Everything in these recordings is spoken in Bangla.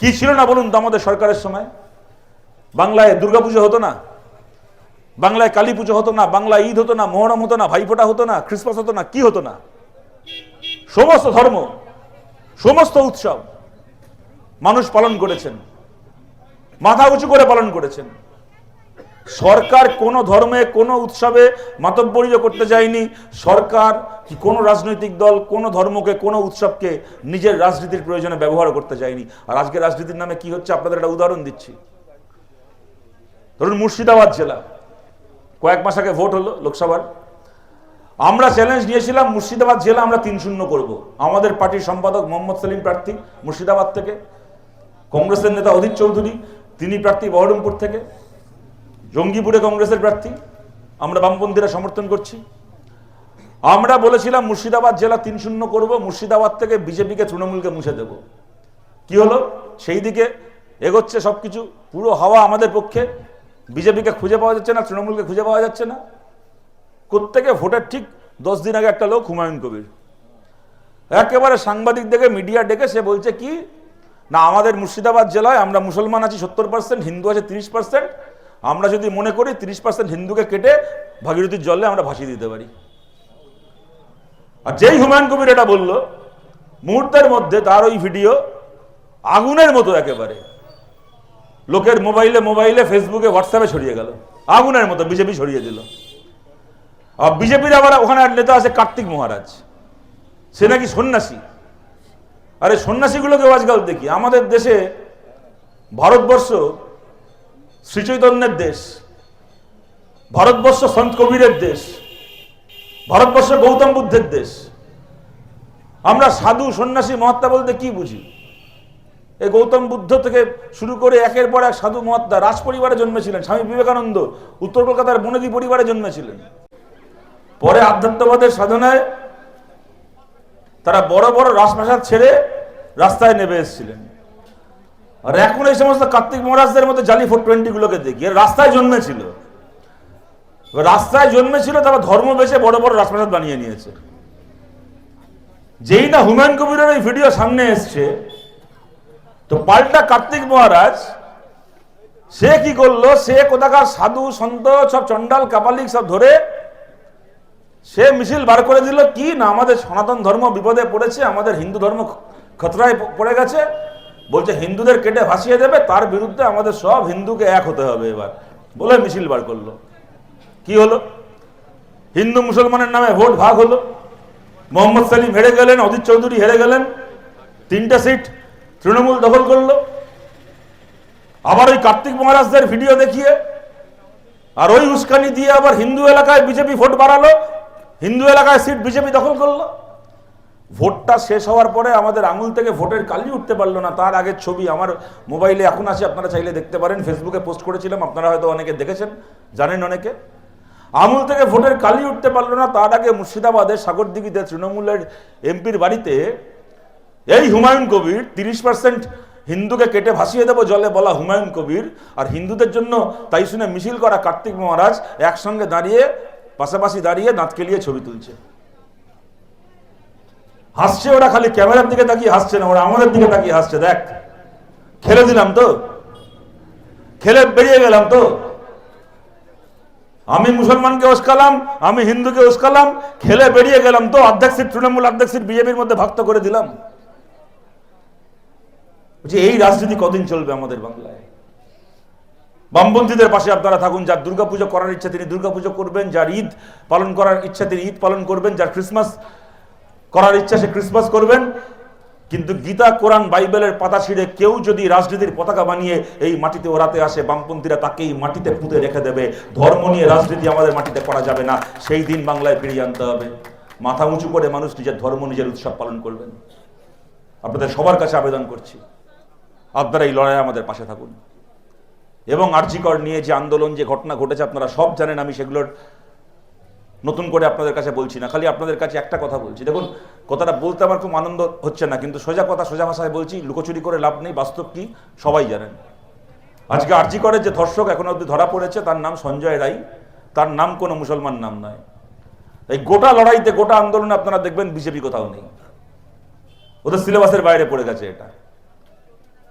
কি ছিল না বলুন তো আমাদের সরকারের সময়? বাংলায় দুর্গাপুজো হতো না? বাংলায় কালী পুজো হতো না? বাংলায় ঈদ হতো না? মোহরম হতো না? ভাইফোঁটা হতো না? খ্রিসমাস হতো না? কি হতো না? সমস্ত ধর্ম, সমস্ত উৎসব মানুষ পালন করেছেন। মাথা উঁচু করে পালন করেছেন। সরকার কোনো ধর্মে, কোনো উৎসবে মাতব্বরীয় করতে যায়নি। সরকার কি কোনো রাজনৈতিক দল, কোনো ধর্মকে, কোনো উৎসবকে নিজের রাজনীতির প্রয়োজনে ব্যবহার করতে যায়নি। আর আজকে রাজনীতির নামে কি হচ্ছে? আপনাদের একটা উদাহরণ দিচ্ছি। ধরুন মুর্শিদাবাদ জেলা। কয়েক মাস আগে ভোট হলো লোকসভার। আমরা চ্যালেঞ্জ নিয়েছিলাম, মুর্শিদাবাদ জেলা আমরা তিন শূন্য করব। আমাদের পার্টির সম্পাদক মোহাম্মদ সেলিম প্রার্থী মুর্শিদাবাদ থেকে। কংগ্রেসের নেতা অধীর চৌধুরী, তিনি প্রার্থী বহরমপুর থেকে। জঙ্গিপুরে কংগ্রেসের প্রার্থী, আমরা বামপন্থীরা সমর্থন করছি। আমরা বলেছিলাম, মুর্শিদাবাদ জেলা তিন শূন্য করব, মুর্শিদাবাদ থেকে বিজেপিকে তৃণমূলকে মুছে দেব। কি হলো? সেই দিকে এগোচ্ছে সবকিছু, পুরো হাওয়া আমাদের পক্ষে। বিজেপিকে খুঁজে পাওয়া যাচ্ছে না, তৃণমূলকে খুঁজে পাওয়া যাচ্ছে না। প্রত্যেকে ভোটের ঠিক দশ দিন আগে একটা লোক, হুমায়ুন কবির। একেবারে সাংবাদিক দেখে, মিডিয়া ডেকে সে বলছে কি, না, আমাদের মুর্শিদাবাদ জেলায় আমরা মুসলমান আছি সত্তর পার্সেন্ট হিন্দু আছে তিরিশ পার্সেন্ট আমরা যদি মনে করি তিরিশ পার্সেন্ট হিন্দুকে কেটে ভাগীরথীর জলে আমরা ভাসিয়ে দিতে পারি। আর যেই হুমায়ুন কবির এটা বলল, মুহূর্তের মধ্যে তার ওই ভিডিও আগুনের মতো একেবারে। লোকের মোবাইলে মোবাইলে, ফেসবুকে, হোয়াটসঅ্যাপে ছড়িয়ে গেল। আগুনের মতো, বিজেপি ছড়িয়ে দিল। আর বিজেপির আবার ওখানে এক নেতা আছে কার্তিক মহারাজ। সে নাকি সন্ন্যাসী। আরে সন্ন্যাসীগুলোকে আজকাল দেখি। আমাদের দেশে ভারতবর্ষ শ্রীচৈতন্যের দেশ, ভারতবর্ষ সন্ত কবিরের দেশ, ভারতবর্ষ গৌতম বুদ্ধের দেশ। আমরা সাধু, সন্ন্যাসী, মহাত্মা বলতে কি বুঝি? এই গৌতম বুদ্ধ থেকে শুরু করে একের পর এক সাধু, মহাত্মা রাজ পরিবারে জন্মেছিলেন, স্বামী বিবেকানন্দ, উত্তর কলকাতার বনেদি পরিবারে জন্মেছিলেন। পরে আধ্যাত্মবাদের সাধনায় তারা বড় বড় রাজপ্রাসাদ ছেড়ে রাস্তায় নেমে এসেছিলেন। আর এখন এই সমস্ত কার্তিক মহারাজদের মধ্যে জালি ফোর টোয়েন্টি গুলোকে দেখি রাস্তায় জন্মেছিল। রাস্তায় জন্মেছিল, তারপর ধর্ম বেছে বড় বড় রাজপ্রাসাদ বানিয়ে নিয়েছে। যেই না হুমায়ুন কবিরের ওই ভিডিও সামনে এসছে, তো পাল্টা কার্তিক মহারাজ, সে কি করল? সে কোথাকার সাধু, সন্ত, সব চন্ডাল কাপালিক সব ধরে সে মিছিল বার করে দিল। কি না আমাদের সনাতন ধর্ম বিপদে পড়েছে, আমাদের হিন্দু ধর্ম খতরায় পড়ে গেছে। বলছে, হিন্দুদের কেটে ভাসিয়ে দেবে, তার বিরুদ্ধে আমাদের সব হিন্দুকে এক হতে হবে এবার। বলে মিছিল বার করল। কি হলো? হিন্দু মুসলমানের নামে ভোট ভাগ হলো। মোহাম্মদ সালিম হেরে গেলেন, অজিত চৌধুরী হেরে গেলেন, তিনটা সিট তৃণমূল দখল করল। আবার ওই কার্তিক মহারাজদের ভিডিও দেখিয়ে, আর ওই উস্কানি দিয়ে আবার হিন্দু এলাকায় বিজেপি ভোট বাড়ালো, হিন্দু এলাকায় সিট বিজেপি দখল করল। ভোটটা শেষ হওয়ার পরে আমাদের আঙুল থেকে ভোটের কালি উঠতে পারল না। তার আগের ছবি আমার মোবাইলে এখন আছে, আপনারা চাইলে দেখতে পারেন। ফেসবুকে পোস্ট করেছিলাম, আপনারা হয়তো অনেকে দেখেছেন, জানেন অনেকে। আমুল থেকে ভোটের কালি উঠতে পারল না, তার আগে মুর্শিদাবাদের সাগরদিঘিতে তৃণমূলের এমপির বাড়িতে এই হুমায়ুন কবির তিরিশ পার্সেন্ট হিন্দুকে কেটে ভাসিয়ে দেবো জলে বলা হুমায়ুন কবির, আর হিন্দুদের জন্য তাই শুনে মিছিল করা কার্তিক মহারাজ একসঙ্গে দাঁড়িয়ে, পাশাপাশি দাঁড়িয়ে দাঁত কেলিয়ে ছবি তুলছে। হাসছে ওরা, খালি ক্যামেরার দিকে তাকিয়ে হাসছে না, ওরা আমাদের দিকে তাকিয়ে হাসছে, দেখ। খেলে দিলাম তো। খেলে বেরিয়ে গেলাম তো। আমি মুসলমানকে উস্কালাম, আমি হিন্দুকে উস্কালাম, খেলে বেরিয়ে গেলাম তো, অর্ধেক সিট তৃণমূল, অর্ধেক সিট বিজেপির মধ্যে ভাগ তো করে দিলাম। বলছি, এই রাজনীতি কদিন চলবে আমাদের বাংলায়? বামপন্থীদের পাশে আপনারা থাকুন, যার দুর্গাপুজো করার ইচ্ছা তিনি দুর্গাপুজো করবেন, যার ঈদ পালন করার ইচ্ছা তিনি ঈদ পালন করবেন, যার ক্রিসমাস করার ইচ্ছা সে ক্রিসমাস করবেন। কিন্তু গীতা, কোরআন, বাইবেলের পাতা ছিঁড়ে কেউ যদি রাজনীতির পতাকা বানিয়ে এই মাটিতে ওরাতে আসে, বামপন্থীরা তাকেই মাটিতে পুঁতে রেখে দেবে। ধর্ম নিয়ে রাজনীতি আমাদের মাটিতে করা যাবে না। সেই দিন বাংলায় ফিরিয়ে আনতে হবে। মাথা উঁচু করে মানুষ নিজের ধর্ম, নিজের উৎসব পালন করবেন। আপনাদের সবার কাছে আবেদন করছি, আপনারা এই লড়াই আমাদের পাশে থাকুন। এবং আর্জিকর নিয়ে যে আন্দোলন, যে ঘটনা ঘটেছে, আপনারা সব জানেন, আমি সেগুলোর নতুন করে আপনাদের কাছে বলছি না। খালি আপনাদের কাছে একটা কথা বলছি। দেখুন কথাটা বলতে আমার খুব আনন্দ হচ্ছে না, কিন্তু সোজা কথা সোজা ভাষায় বলছি, লুকোচুরি করে লাভ নেই, বাস্তব কি? সবাই জানেন। আজকে আরজি করে যে ধর্ষক এখন অবধি ধরা পড়েছে, তার নাম সঞ্জয় রাই তার নাম কোনো মুসলমান নাম নয়। এই গোটা লড়াইতে, গোটা আন্দোলনে আপনারা দেখবেন বিজেপি কোথাও নেই। ওদের সিলেবাসের বাইরে পড়ে গেছে এটা।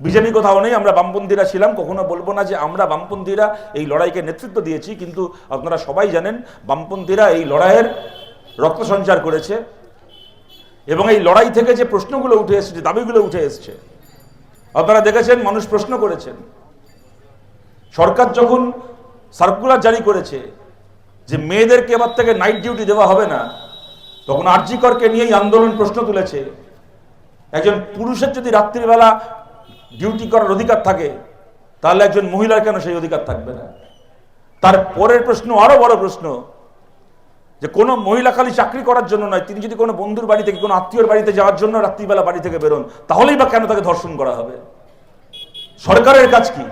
বিজেপি কোথাও নেই, আমরা বামপন্থীরা ছিলাম, কখনো বলব না যে আমরা বামপন্থীরা এই লড়াইকে নেতৃত্ব দিয়েছি, কিন্তু আপনারা সবাই জানেন, বামপন্থীরা এই লড়াইয়ের রক্ত সঞ্চার করেছে। এবং এই লড়াই থেকে যে প্রশ্নগুলো উঠে এসেছে দাবিগুলো উঠে এসেছে, আপনারা দেখেছেন মানুষ প্রশ্ন করেছেন। সরকার যখন সার্কুলার জারি করেছে যে মেয়েদেরকে এবার থেকে নাইট ডিউটি দেওয়া হবে না, তখন আরজিকরকে নিয়েই আন্দোলন প্রশ্ন তুলেছে। একজন পুরুষের যদি রাত্রিবেলা ডিউটি করার অধিকার থাকে, তাহলে একজন মহিলার কেন সেই অধিকার থাকবে না? তার পরের প্রশ্ন, আরও বড় প্রশ্ন যে কোনো মহিলা খালি চাকরি করার জন্য নয়, তিনি যদি কোনো বন্ধুর বাড়ি থেকে, কোনো আত্মীয়র বাড়িতে যাওয়ার জন্য রাত্রিবেলা বাড়ি থেকে বেরোন, তাহলেই বা কেন তাকে ধর্ষণ করা হবে? সরকারের কাজ কি?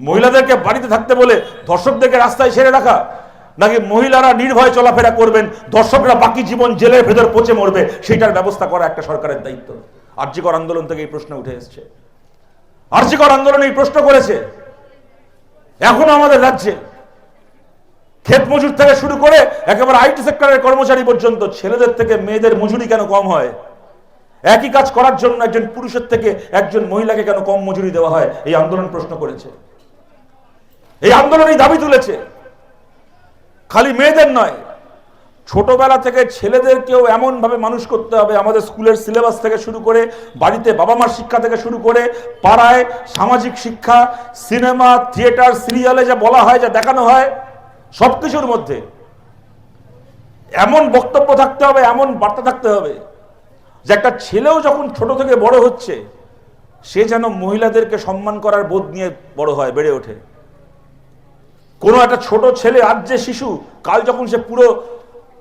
মহিলাদেরকে বাড়িতে থাকতে বলে ধর্ষকদেরকে রাস্তায় ছেড়ে রাখা? নাকি মহিলারা নির্ভয়ে চলাফেরা করবেন, ধর্ষকরা বাকি জীবন জেলের ভেতর পচে মরবে? সেটার ব্যবস্থা করা একটা সরকারের দায়িত্ব। আর্যিকর আন্দোলন থেকে এই প্রশ্ন উঠে এসছে। আর্যিকর আন্দোলন এই প্রশ্ন করেছে। এখনও আমাদের রাজ্যে ক্ষেত মজুর থেকে শুরু করে একেবারে আইটি সেক্টরের কর্মচারী পর্যন্ত ছেলেদের থেকে মেয়েদের মজুরি কেন কম হয়? একই কাজ করার জন্য একজন পুরুষের থেকে একজন মহিলাকে কেন কম মজুরি দেওয়া হয়? এই আন্দোলন প্রশ্ন করেছে। এই আন্দোলন এই দাবি তুলেছে। খালি মেয়েদের নয়, ছোটবেলা থেকে ছেলেদেরকেও এমনভাবে মানুষ করতে হবে। আমাদের স্কুলের সিলেবাস থেকে শুরু করে, বাড়িতে বাবা মার শিক্ষা থেকে শুরু করে, পাড়ায় সামাজিক শিক্ষা, সিনেমা, থিয়েটার, সিরিয়ালে যা বলা হয়, যা দেখানো হয় সব কিছুর মধ্যে এমন বক্তব্য থাকতে হবে, এমন বার্তা থাকতে হবে যে একটা ছেলেও যখন ছোট থেকে বড় হচ্ছে, সে যেন মহিলাদেরকে সম্মান করার বোধ নিয়ে বড় হয়, বেড়ে ওঠে। কোনো একটা ছোট ছেলে, আজ যে শিশু, কাল যখন সে পুরো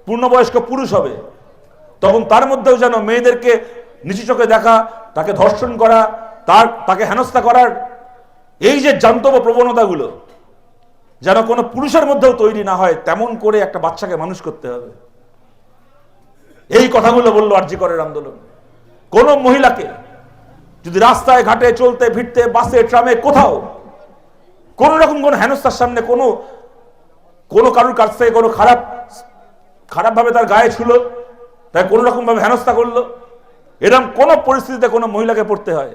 পূর্ণবয়স্ক পুরুষ হবে, তখন তার মধ্যেও যেন মেয়েদেরকে নিচু চোখে দেখা, তাকে ধর্ষণ করা, তার, তাকে হেনস্থা করার, এই যে জান্তব প্রবণতাগুলো যেন কোনো পুরুষের মধ্যেও তৈরি না হয়, তেমন করে একটা বাচ্চাকে মানুষ করতে হবে। এই কথাগুলো বলল আরজি করের আন্দোলন। কোন মহিলাকে যদি রাস্তায়, ঘাটে, চলতে, ফিরতে, বাসে, ট্রামে কোথাও কোন রকম কোন হেনস্থার সামনে কোনো কোনো কারোর কাছ থেকে কোনো খারাপ, খারাপভাবে তার গায়ে ছিল তাই কোনো রকম ভাবে হেনস্থা করল এরকম কোনো পরিস্থিতিতে কোনো মহিলাকে পড়তে হয়।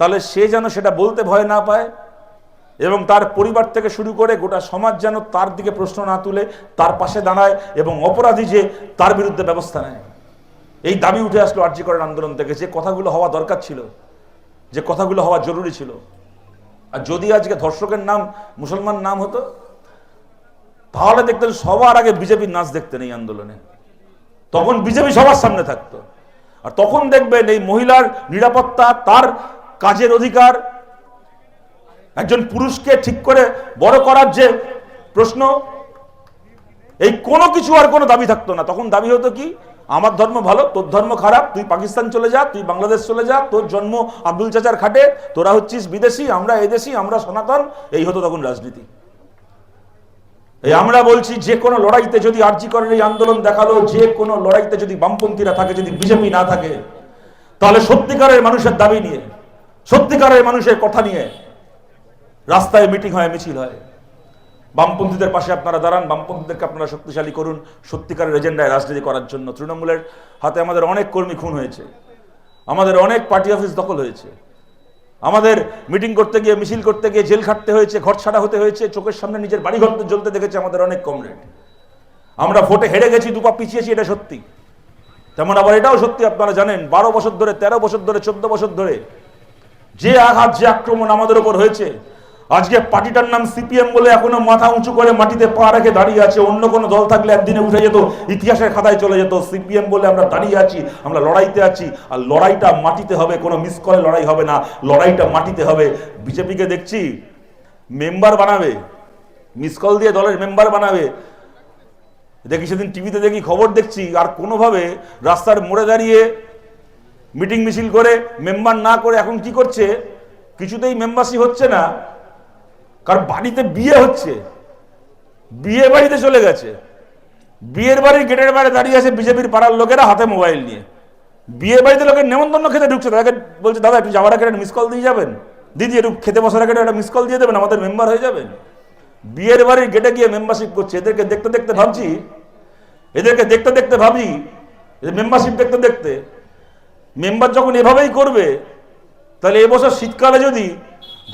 তাহলে সে যেন সেটা বলতে ভয় না পায় এবং তার পরিবার থেকে শুরু করে গোটা সমাজ যেন তার দিকে প্রশ্ন না তুলে, তার পাশে দাঁড়ায় এবং অপরাধী যে তার বিরুদ্ধে ব্যবস্থা নেয়। এই দাবি উঠে আসলো আর্জি করেন আন্দোলন থেকে যে কথাগুলো হওয়া দরকার ছিল, যে কথাগুলো হওয়া জরুরি ছিল। আর যদি আজকে ধর্ষকের নাম, মুসলমান নাম হতো, তাহলে দেখতেন সবার আগে বিজেপির নাচ দেখতেন এই আন্দোলনে। তখন বিজেপি সবার সামনে থাকতো। আর তখন দেখবেন এই মহিলার নিরাপত্তা, তার কাজের অধিকার একজন পুরুষকে ঠিক করে বড় করার যে প্রশ্ন, এই কোনো কিছু আর কোনো দাবি থাকতো না। তখন দাবি হতো কি, আমার ধর্ম ভালো, তোর ধর্ম খারাপ, তুই পাকিস্তান চলে যা, তুই বাংলাদেশ চলে যা, তোর জন্ম আব্দুল চাচার খাটে, তোরা হচ্ছিস বিদেশি, আমরা এদেশি, আমরা সনাতন, এই হতো তখন রাজনীতি। এই আমরা বলছি, যে কোনো লড়াইতে যদি আর্জি করেন এই আন্দোলন দেখাল, যে কোনো লড়াইতে যদি বামপন্থীরা থাকে, যদি বিজেপি না থাকে, তাহলে সত্যিকারের মানুষের দাবি নিয়ে, সত্যিকারের মানুষের কথা নিয়ে রাস্তায় মিটিং হয়, মিছিল হয়। বামপন্থীদের পাশে আপনারা দাঁড়ান, বামপন্থীদেরকে আপনারা শক্তিশালী করুন, সত্যিকারের এজেন্ডায় রাজনীতি করার জন্য। তৃণমূলের হাতে আমাদের অনেক কর্মী খুন হয়েছে। আমাদের অনেক পার্টি অফিস দখল হয়েছে। আমাদের মিটিং করতে গিয়ে, মিছিল করতে গিয়ে জেল খাটতে হয়েছে ঘর ছাড়া হতে হয়েছে, চোখের সামনে নিজের বাড়ি ঘর জ্বলতে দেখেছে আমাদের অনেক কমরেড আমরা ভোটে হেরে গেছি, দুপা পিছিয়েছি, এটা সত্যি। তেমন আবার এটাও সত্যি, আপনারা জানেন, বারো বছর ধরে, তেরো বছর ধরে, চোদ্দ বছর ধরে যে আঘাত, যে আক্রমণ আমাদের উপর হয়েছে আজকে পার্টিটার নাম সিপিএম বলে এখনও মাথা উঁচু করে মাটিতে পা রেখে দাঁড়িয়ে আছে, অন্য কোনো দল থাকলে একদিনে উঠে যেত, ইতিহাসের খাতায় চলে যেত, সিপিএম বলে আমরা দাঁড়িয়ে আছি, আমরা লড়াইতে আছি, আর লড়াইটা মাটিতে হবে, কোনো মিস কলে লড়াই হবে না, লড়াইটা মাটিতে হবে। বিজেপিকে দেখছি মেম্বার বানাবে মিস কল দিয়ে দলের মেম্বার বানাবে। দেখি সেদিন টিভিতে দেখি খবর দেখছি, আর কোনোভাবে রাস্তার মোড়ে দাঁড়িয়ে মিটিং মিছিল করে মেম্বার না করে এখন কি করছে, কিছুতেই মেম্বারশিপ হচ্ছে না। কারণ বাড়িতে বিয়ে হচ্ছে। বিয়ে বাড়িতে চলে গেছে। বিয়ের বাড়ির গেটের বাইরে দাঁড়িয়ে আছে বিজেপির পাড়ার লোকেরা হাতে মোবাইল নিয়ে। বিয়ে বাড়িতে লোকের নেমন্তন্ন খেতে ঢুকছে। তাদেরকে বলছে, দাদা, একটু যাওয়ার আগে একটা মিস কল দিয়ে যাবেন? দিদি, একটু খেতে বসার আগে একটা মিস কল দিয়ে দেবেন, আমাদের মেম্বার হয়ে যাবেন। বিয়ের বাড়ির গেটে গিয়ে মেম্বারশিপ করছে। এদেরকে দেখতে দেখতে ভাবছি, এদেরকে দেখতে দেখতে ভাবি মেম্বারশিপ দেখতে দেখতে মেম্বার যখন এভাবেই করবে, তাহলে এবছর শীতকালে যদি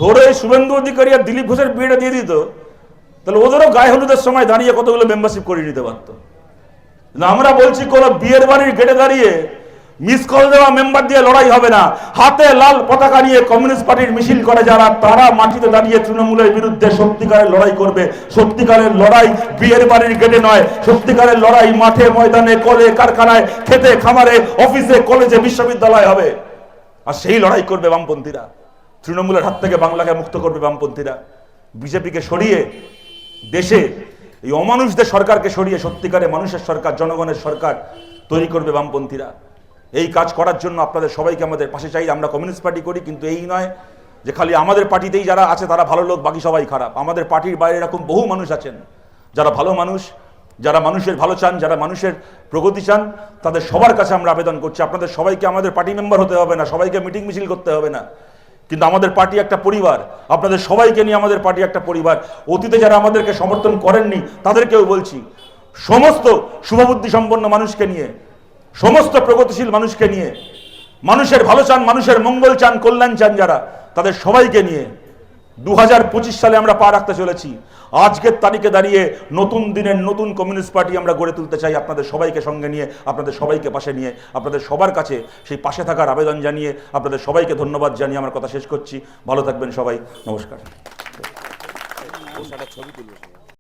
ধরে শুভেন্দু অধিকারী আর দিলীপ ঘোষের বিয়েটা দিয়ে দিত, তাহলে ওদেরও গায়ে হলুদের সময় দাঁড়িয়ে কতগুলো মেম্বারশিপ করে নিতে পারতো। আমরা বলছি কোন বিয়ের বাড়ির গেটে দাঁড়িয়ে মিস কল দেওয়া মেম্বার দিয়ে লড়াই হবে না। হাতে লাল পতাকা নিয়ে কমিউনিস্ট পার্টির মিছিল করে যারা, তারা মাটিতে দাঁড়িয়ে তৃণমূলের বিরুদ্ধে সত্যিকারের লড়াই করবে। সত্যিকারের লড়াই বিয়ের বাড়ির গেটে নয়, সত্যিকারের লড়াই মাঠে ময়দানে কলে কারখানায়, খেতে খামারে অফিসে কলেজে বিশ্ববিদ্যালয় হবে। আর সেই লড়াই করবে বামপন্থীরা। তৃণমূলের হাত থেকে বাংলাকে মুক্ত করবে বামপন্থীরা। বিজেপিকে সরিয়ে দেশে, এই অমানুষদের সরকারকে সরিয়ে সত্যিকারে মানুষের সরকার, জনগণের সরকার তৈরি করবে বামপন্থীরা। এই কাজ করার জন্য আপনাদের সবাইকে আমাদের পাশে চাই, আমরা কমিউনিস্ট পার্টি করি, কিন্তু এই নয় যে খালি আমাদের পার্টিতেই যারা আছে তারা ভালো লোক, বাকি সবাই খারাপ। আমাদের পার্টির বাইরে এরকম বহু মানুষ আছেন, যারা ভালো মানুষ, যারা মানুষের ভালো চান, যারা মানুষের প্রগতি চান, তাদের সবার কাছে আমরা আবেদন করছি। আপনাদের সবাইকে আমাদের পার্টি মেম্বার হতে হবে না, সবাইকে মিটিং মিছিল করতে হবে না। কিন্তু আমাদের পার্টি একটা পরিবার। আপনাদের সবাইকে নিয়ে আমাদের পার্টি একটা পরিবার। অতীতে যারা আমাদেরকে সমর্থন করেননি, তাদেরকেও বলছি, সমস্ত শুভবুদ্ধি সম্পন্ন মানুষকে নিয়ে, সমস্ত প্রগতিশীল মানুষকে নিয়ে, মানুষের ভালো চান, মানুষের মঙ্গল চান, কল্যাণ চান যারা, তাদের সবাইকে নিয়ে দু হাজার পঁচিশ সালে আমরা পা রাখতে চলেছি। আজকের তারিখে দাঁড়িয়ে নতুন দিনের নতুন কমিউনিস্ট পার্টি আমরা গড়ে তুলতে চাই আপনাদের সবাইকে সঙ্গে নিয়ে, আপনাদের সবাইকে পাশে নিয়ে, আপনাদের সবার কাছে সেই পাশে থাকার আবেদন জানিয়ে, আপনাদের সবাইকে ধন্যবাদ জানিয়ে আমার কথা শেষ করছি। ভালো থাকবেন সবাই। নমস্কার। ছবি